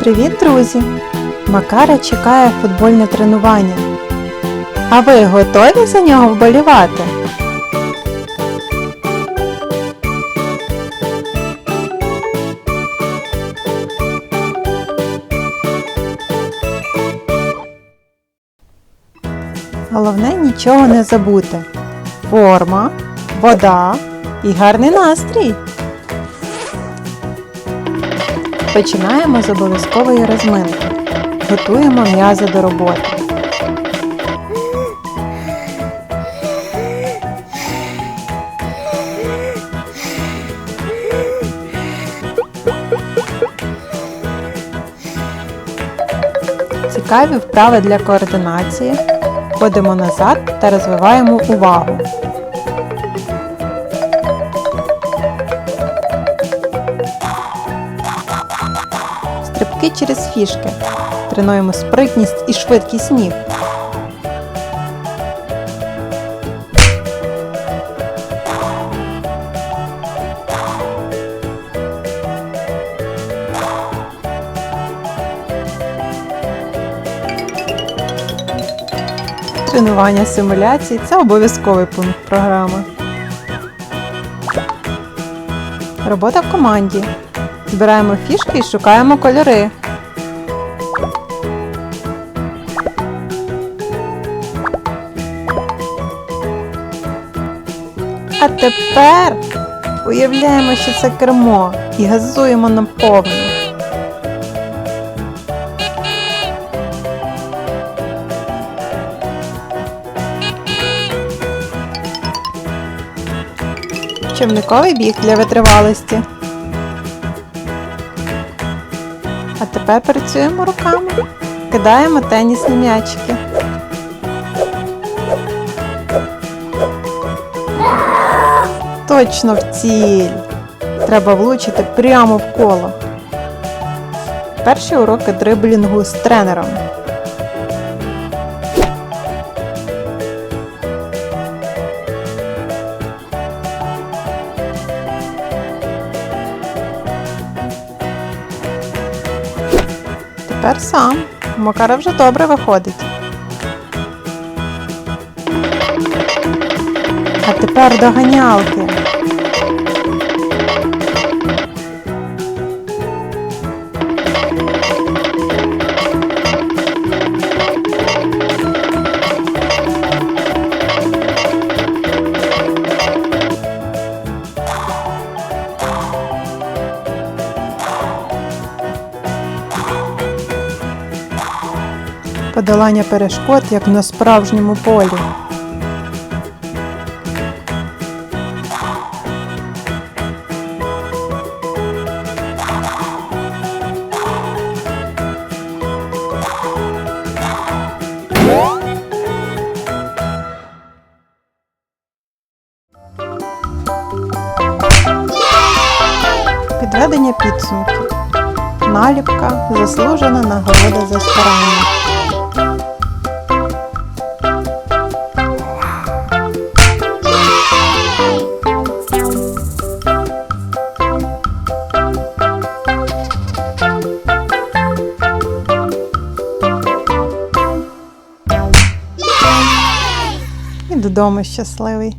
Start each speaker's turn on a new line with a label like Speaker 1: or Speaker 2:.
Speaker 1: Привіт, друзі! Макара чекає футбольне тренування. А ви готові за нього вболівати? Головне нічого не забути. Форма, вода і гарний настрій. Починаємо з обов'язкової розминки. Готуємо м'язи до роботи. Цікаві вправи для координації. Ходимо назад та розвиваємо увагу. Стрибки через фішки. Тренуємо спритність і швидкість ніг. Тренування симуляцій це обов'язковий пункт програми. Робота в команді. Збираємо фішки і шукаємо кольори. А тепер уявляємо, що це кермо і газуємо наповну. Човниковий біг для витривалості. А тепер працюємо руками. Кидаємо тенісні м'ячики. Точно в ціль. Треба влучити прямо в коло. Перші уроки дриблінгу з тренером. Тепер сам. Макара вже добре виходить. А тепер доганялки. Подолання перешкод, як на справжньому полі. Підведення підсумків. Наліпка заслужена нагорода за старання. Додому щасливий.